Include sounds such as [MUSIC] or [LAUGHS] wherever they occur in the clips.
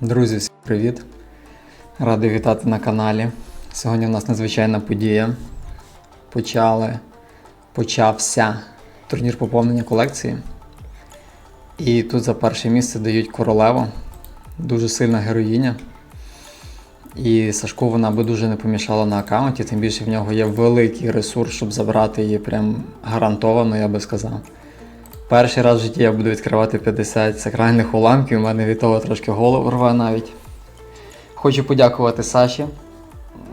Друзі, всім привіт! Радий вітати на каналі. Сьогодні у нас надзвичайна подія. Почали, почався турнір поповнення колекції. І тут за перше місце дають королеву. Дуже сильна героїня. І Сашку вона би дуже не помішала на аккаунті, тим більше в нього є великий ресурс, щоб забрати її прям гарантовано, я би сказав. Перший раз в житті я буду відкривати 50 сакральних уламків, у мене від того трошки голову рве навіть. Хочу подякувати Саші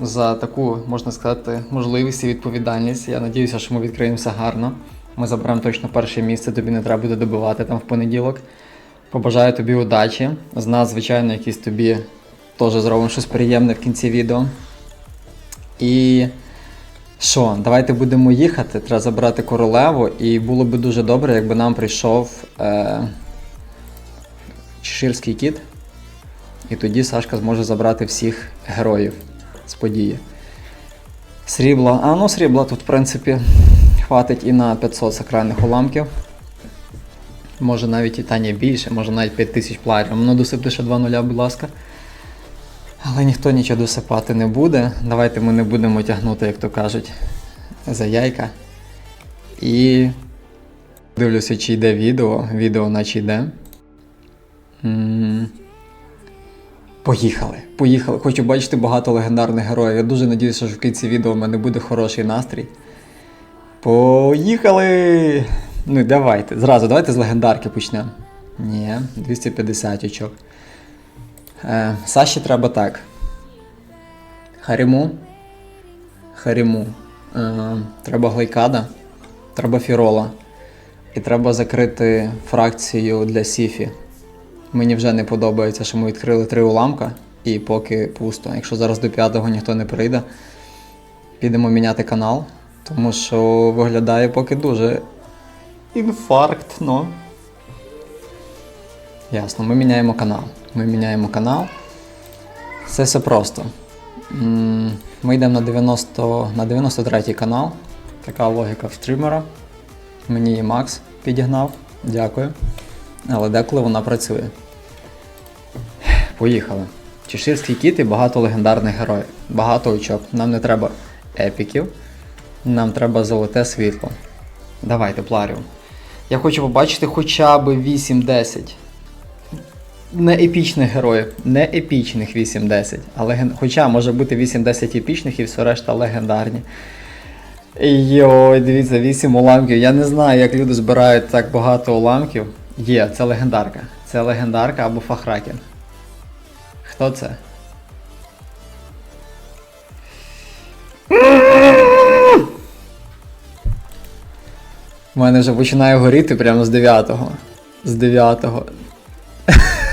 за таку, можна сказати, можливість і відповідальність. Я надіюся, що ми відкриємося гарно. Ми заберемо точно перше місце, тобі не треба буде добивати там в понеділок. Побажаю тобі удачі. З нас, звичайно, якісь тобі теж зробимо щось приємне в кінці відео. І що, давайте будемо їхати. Треба забрати королеву, і було би дуже добре, якби нам прийшов е, чеширський кіт. І тоді Сашка зможе забрати всіх героїв з події. Срібла. А ну срібла тут, в принципі, хватить і на 500 сакральних уламків. Може навіть і та ні більше, може навіть 5000 пларів. Ну досипте ще 2 нуля, будь ласка. Але ніхто нічого досипати не буде. Давайте ми не будемо тягнути, як то кажуть, за яйка. І дивлюся, чи йде відео. Відео наче йде. Поїхали. Поїхали. Хочу бачити багато легендарних героїв. Я дуже надіюся, що в кінці відео в мене буде хороший настрій. Поїхали! Ну, давайте. Зразу, давайте з легендарки почнемо. Ні, 250 очок. Е, Саші треба так. Харіму. Харіму. Е, треба глайкада. Треба фірола. І треба закрити фракцію для Сіфі. Мені вже не подобається, що ми відкрили три уламка і поки пусто. Якщо зараз до п'ятого ніхто не прийде, підемо міняти канал, тому що виглядає поки дуже інфаркт, ну. Ясно, ми міняємо канал. Ми міняємо канал. Це все просто. Ми йдемо на 90, на 93 канал. Така логіка в стрімера. Мені її Макс підігнав. Дякую. Але деколи вона працює. Поїхали. Чеширський кіт і багато легендарних героїв. Багато очок. Нам не треба епіків. Нам треба золоте світло. Давайте, Пларіум. Я хочу побачити хоча б 8-10. Не епічних героїв, не епічних 8-10. А леген... Хоча може бути 8-10 епічних і все решта легендарні. Йой, дивіться, 8 уламків. Я не знаю, як люди збирають так багато уламків. Є, це легендарка. Це легендарка або фахракен. Хто це? У мене вже починає горіти прямо з 9-го. З 9-го.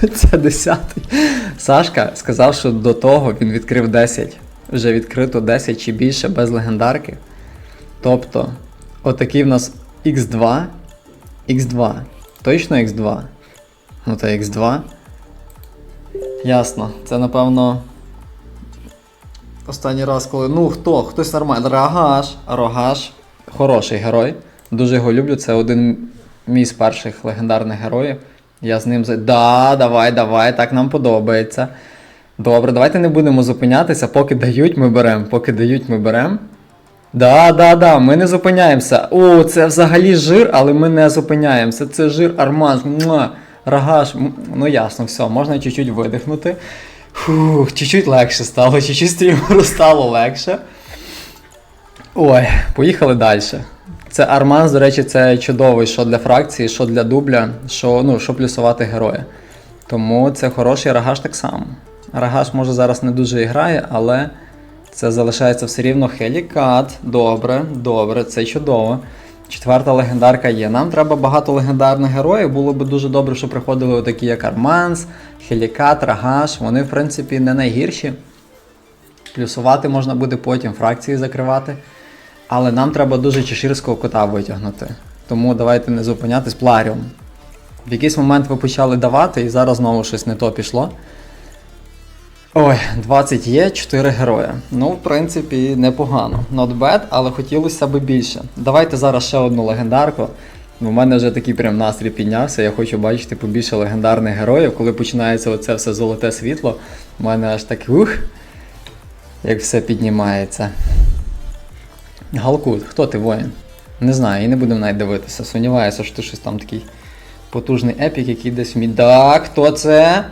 Це 10-й. Сашка сказав, що до того він відкрив 10. Вже відкрито 10 чи більше без легендарки. Тобто, отакий в нас X2. X2. Точно X2? Ну та X2. Ясно. Це напевно. Останній раз, коли. Ну хто? Хтось нормальний. Рогаш. Рогаш. Хороший герой. Дуже його люблю. Це один мій з перших легендарних героїв. Я з ним. Да, давай, давай, так нам подобається. Добре, давайте не будемо зупинятися, поки дають, ми беремо. Поки дають, ми беремо. Да, да, да, ми не зупиняємося. О, це взагалі жир, але ми не зупиняємося. Це жир армаз. Муа, рагаш. Ну ясно, все, можна чуть-чуть видихнути. Фух, чуть-чуть легше стало, [LAUGHS] чуть-чуть стрімеру стало легше. Ой, поїхали далі. Це Арманс, до речі, це чудовий що для фракції, що для дубля, що, ну, що плюсувати героя. Тому це хороший рагаш так само. Рагаш може зараз не дуже і грає, але це залишається все рівно Хелікат. Добре, добре, це чудово. Четверта легендарка є. Нам треба багато легендарних героїв. Було б дуже добре, щоб приходили такі, як Арманс, Хелікат, Рагаш. Вони, в принципі, не найгірші. Плюсувати можна буде потім, фракції закривати. Але нам треба дуже чеширського кота витягнути. Тому давайте не зупинятись пларіум. В якийсь момент ви почали давати, і зараз знову щось не то пішло. Ой, 20 є, 4 героя. Ну, в принципі, непогано. Not bad, але хотілося б більше. Давайте зараз ще одну легендарку. У мене вже такий прям настрій піднявся. Я хочу бачити побільше легендарних героїв. Коли починається оце все золоте світло, у мене аж так ух, як все піднімається. Галкут, хто ти воїн? Не знаю, і не будемо навіть дивитися. Сумніваюся, що ти щось там такий потужний епік, який десь вміє. Так, хто це?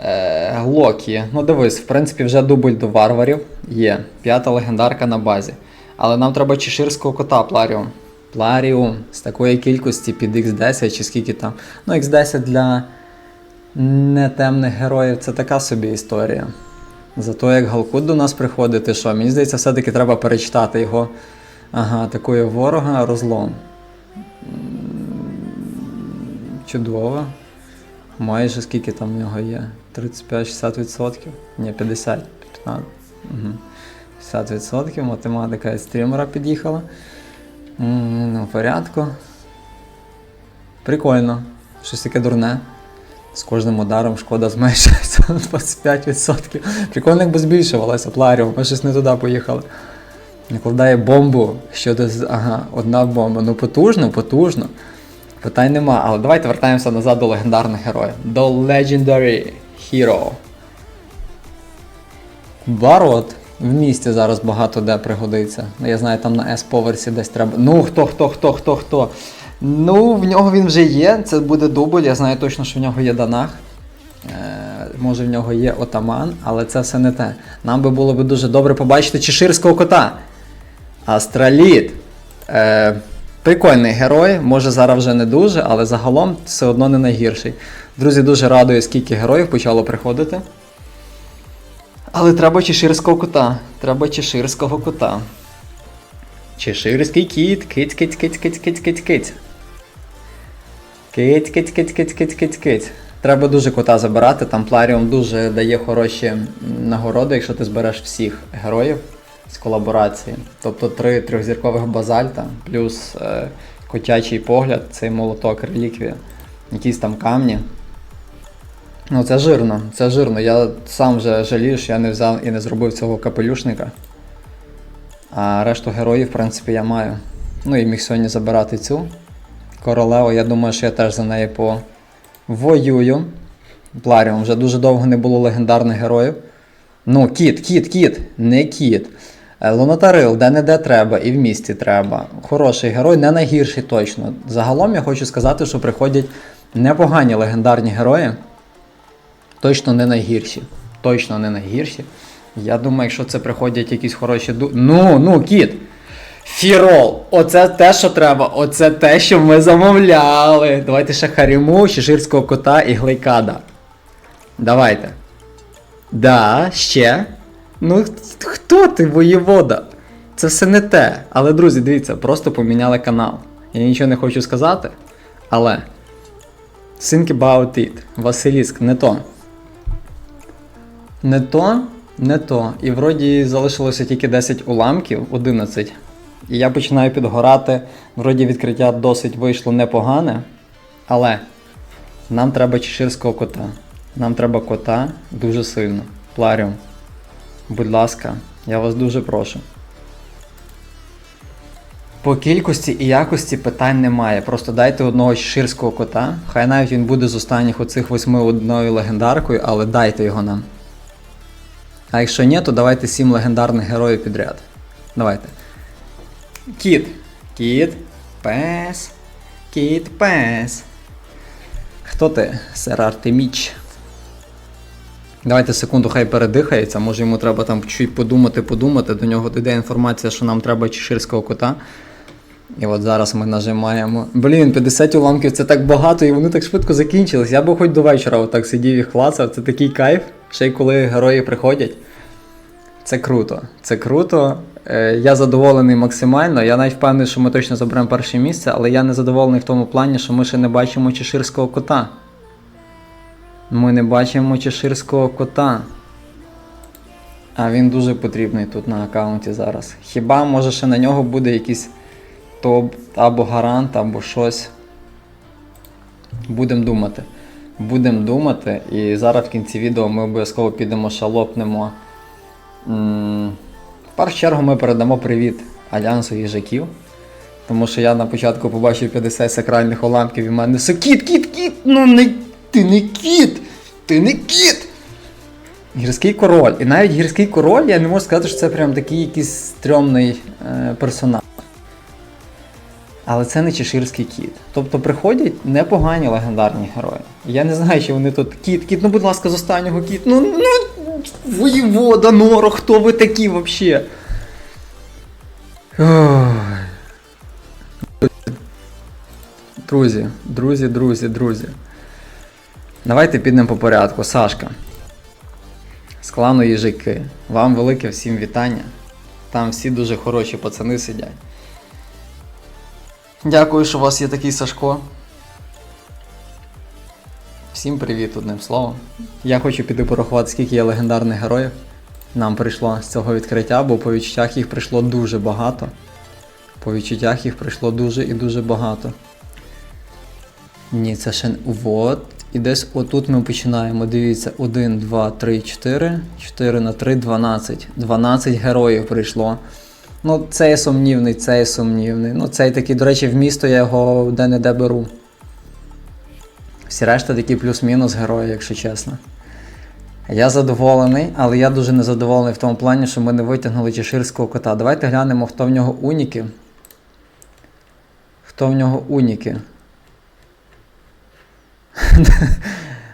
Е, Локі. Ну дивись, в принципі, вже дубль до варварів є. П'ята легендарка на базі. Але нам треба чеширського кота Пларіум. Пларіум з такої кількості під X10 чи скільки там. Ну, X10 для нетемних героїв це така собі історія. Зато як Галкут до нас приходить, ти що? Мені здається, все-таки треба перечитати його. Ага, такої ворога розлом. Чудово. Майже скільки там в нього є? 35-60%? Ні, 50, 15. Угу. 50%. Математика із стрімера під'їхала. Ну, в порядку. Прикольно. Щось таке дурне. З кожним ударом шкода зменшується 25%. Прикольно, якби збільшувалося пларіум, ми щось не туди поїхали. Накладає бомбу щодо. Ага, одна бомба. Ну потужно, потужно. Питань нема, але давайте вертаємося назад до легендарних героїв. До Legendary Hero. Барот в місті зараз багато де пригодиться. Ну, Я знаю, там на S-поверсі десь треба. Ну, хто, хто, хто, хто, хто. Ну, в нього він вже є. Це буде дубль. Я знаю точно, що в нього є Данах. Може, в нього є отаман, але це все не те. Нам би було б дуже добре побачити чеширського кота. Астраліт. Е, прикольний герой, може зараз вже не дуже, але загалом все одно не найгірший. Друзі, дуже радує, скільки героїв почало приходити. Але треба чеширського кота. Треба чеширського кота. Чеширський кіт. Киць, киць, киць, киць, киць, киць, киць. Киць, киць, киць, киць, киць, киць, киць. Треба дуже кота забирати. Тампларіум дуже дає хороші нагороди, якщо ти збереш всіх героїв з колаборації. Тобто три трьохзіркових базальта, плюс е, котячий погляд, цей молоток, реліквія, якісь там камні. Ну, це жирно, це жирно. Я сам вже жалію, що я не взяв і не зробив цього капелюшника. А решту героїв, в принципі, я маю. Ну і міг сьогодні забирати цю королеву. Я думаю, що я теж за неї повоюю. Пларіум вже дуже довго не було легендарних героїв. Ну, кіт, кіт, кіт, не кіт. Е, Лунотарил, де не де треба, і в місті треба. Хороший герой, не найгірший точно. Загалом я хочу сказати, що приходять непогані легендарні герої. Точно не найгірші. Точно не найгірші. Я думаю, якщо це приходять якісь хороші. Ну, ну, кіт! Фірол! Оце те, що треба, оце те, що ми замовляли. Давайте ще Харіму, Чеширського кота і Глейкада. Давайте. Да, ще. Ну, хто ти, воєвода? Це все не те. Але, друзі, дивіться, просто поміняли канал. Я нічого не хочу сказати. Але. Think about it. Василіск, не то. Не то, не то. І вроді залишилося тільки 10 уламків, 11. І я починаю підгорати. Вроді відкриття досить вийшло непогане. Але нам треба чеширського кота. Нам треба кота дуже сильно. Пларіум. Будь ласка, я вас дуже прошу. По кількості і якості питань немає. Просто дайте одного чеширського кота. Хай навіть він буде з останніх оцих восьми одною легендаркою, але дайте його нам. А якщо ні, то давайте сім легендарних героїв підряд. Давайте. Кіт. Кіт. Пес. Кіт пес. Хто ти, сер Артеміч? Давайте секунду, хай передихається. Може йому треба там чуть подумати, подумати. До нього дійде інформація, що нам треба чеширського кота. І от зараз ми нажимаємо. Блін, 50 уламків це так багато, і вони так швидко закінчились. Я би хоч до вечора отак сидів і клацав. Це такий кайф. Ще й коли герої приходять. Це круто. Це круто. Е, я задоволений максимально. Я навіть впевнений, що ми точно заберемо перше місце, але я не задоволений в тому плані, що ми ще не бачимо чеширського кота. Ми не бачимо чеширського кота. А він дуже потрібний тут на аккаунті зараз. Хіба може ще на нього буде якийсь топ або гарант, або щось. Будемо думати. Будемо думати. І зараз в кінці відео ми обов'язково підемо шалопнемо. В першу чергу ми передамо привіт Альянсу їжаків. Тому що я на початку побачив 50 сакральних уламків і в мене все кіт, кіт, кіт! Ну не ти не кіт! Ти не кіт! Гірський король. І навіть гірський король, я не можу сказати, що це прям такий якийсь стрьомний е, персонаж. Але це не чеширський кіт. Тобто приходять непогані легендарні герої. Я не знаю, чи вони тут кіт, кіт, ну будь ласка, з останнього кіт. Ну, ну, воєвода, Норо, хто ви такі взагалі? Друзі, друзі, друзі, друзі. Давайте підемо по порядку. Сашка. З клану їжаки. Вам велике всім вітання. Там всі дуже хороші пацани сидять. Дякую, що у вас є такий Сашко. Всім привіт одним словом. Я хочу піти порахувати, скільки є легендарних героїв. Нам прийшло з цього відкриття, бо по відчуттях їх прийшло дуже багато. По відчуттях їх прийшло дуже і дуже багато. Ні, це ще. Вот. І десь отут ми починаємо. Дивіться, 1, 2, 3, 4. 4 на 3, 12. 12 героїв прийшло. Ну, цей сумнівний, цей сумнівний. Ну, цей такий, до речі, в місто я його де-не-де беру. Всі решта такі плюс-мінус герої, якщо чесно. Я задоволений, але я дуже незадоволений в тому плані, що ми не витягнули чеширського кота. Давайте глянемо, хто в нього уніки. Хто в нього уніки? [LAUGHS]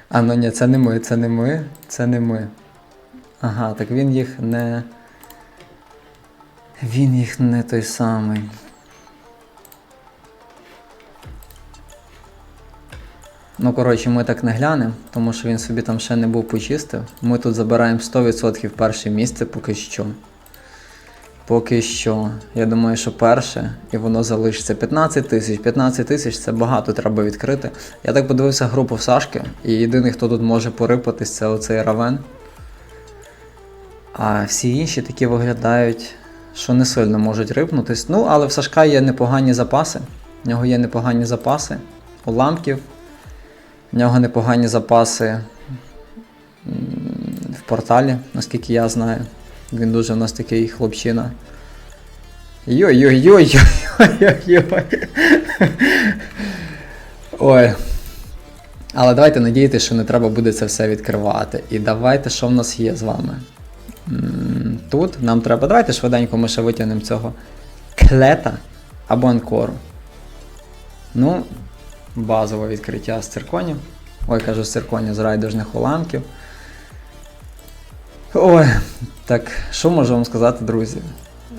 А ну ні, це не ми, це не ми, це не ми. Ага, так він їх не. Він їх не той самий. Ну, коротше, ми так не глянемо, тому що він собі там ще не був почистив. Ми тут забираємо 100% перше місце поки що. Поки що. Я думаю, що перше, і воно залишиться 15 тисяч. 15 тисяч це багато треба відкрити. Я так подивився групу в Сашки, і єдиний, хто тут може порипатись, це оцей Равен. А всі інші такі виглядають, що не сильно можуть рипнутись. Ну, але в Сашка є непогані запаси. В нього є непогані запаси уламків. В нього непогані запаси в порталі, наскільки я знаю. Він дуже в нас такий хлопчина. Йой-йой-йой-йой-йой-йой. Ой. Але давайте надіятися, що не треба буде це все відкривати. І давайте, що в нас є з вами. Тут нам треба. Давайте швиденько ми ще витягнемо цього клета або анкору. Ну, базове відкриття з цирконів. Ой, кажу, з цирконів з райдужних уламків. Ой, так, що можу вам сказати, друзі?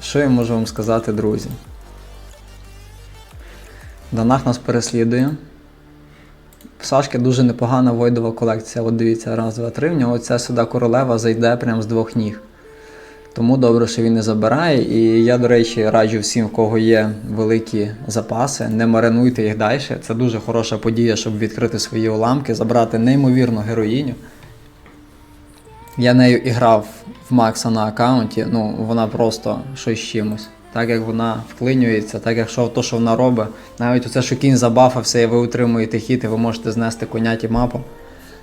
Що я можу вам сказати, друзі? Донах нас переслідує. В Сашки дуже непогана войдова колекція. От дивіться, раз, два, три. В нього ця сюди королева зайде прямо з двох ніг. Тому добре, що він не забирає. І я, до речі, раджу всім, в кого є великі запаси, не маринуйте їх далі. Це дуже хороша подія, щоб відкрити свої уламки, забрати неймовірну героїню. Я нею і грав в Макса на аккаунті, ну вона просто щось чимось. Так як вона вклинюється, так як що то, що вона робить. Навіть оце, що кінь забафався і ви утримуєте хід, і ви можете знести коняті мапу,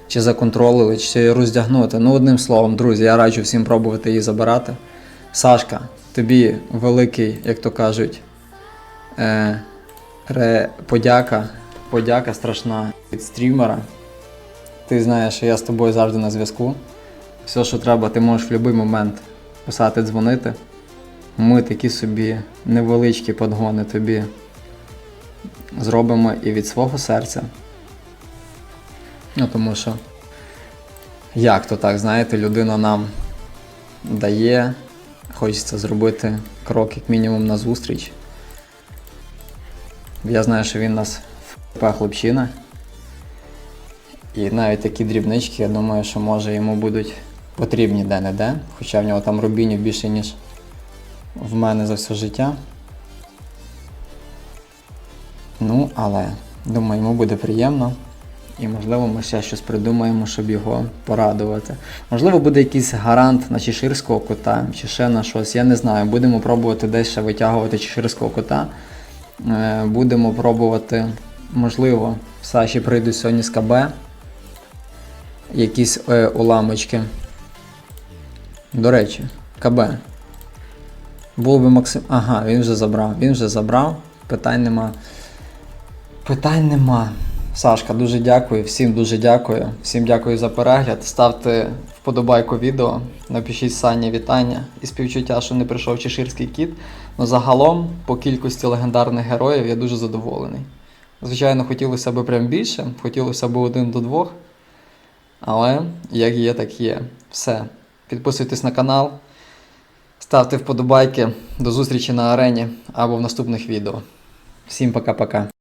чи законтролили, чи роздягнути. Ну, одним словом, друзі, я раджу всім пробувати її забирати. Сашка, тобі великий, як то кажуть, е, подяка, подяка страшна від стрімера. Ти знаєш, що я з тобою завжди на зв'язку. Все, що треба, ти можеш в будь-який момент писати, дзвонити. Ми такі собі невеличкі подгони тобі зробимо і від свого серця. Ну, тому що, як то так, знаєте, людина нам дає, хочеться зробити крок, як мінімум, на зустріч. Я знаю, що він нас в хлопчина. І навіть такі дрібнички, я думаю, що може йому будуть потрібні де-не-де, хоча в нього там рубінів більше, ніж в мене за все життя. Ну, але думаю, йому буде приємно. І можливо ми ще щось придумаємо, щоб його порадувати. Можливо, буде якийсь гарант на чеширського кота чи ще на щось. Я не знаю. Будемо пробувати десь ще витягувати чеширського кота. Е, Будемо пробувати, можливо, Саші прийдуть сьогодні з КБ. Якісь е, уламочки. До речі, КБ. Було би Максим. Ага, він вже забрав. Він вже забрав. Питань нема. Питань нема. Сашка, дуже дякую, всім дуже дякую. Всім дякую за перегляд. Ставте вподобайку відео, напишіть Сані вітання і співчуття, що не прийшов чеширський кіт. Ну загалом, по кількості легендарних героїв, я дуже задоволений. Звичайно, хотілося б прям більше, хотілося б один до двох. Але як є, так є. Все. Підписуйтесь на канал, ставте вподобайки. До зустрічі на арені або в наступних відео. Всім пока-пока.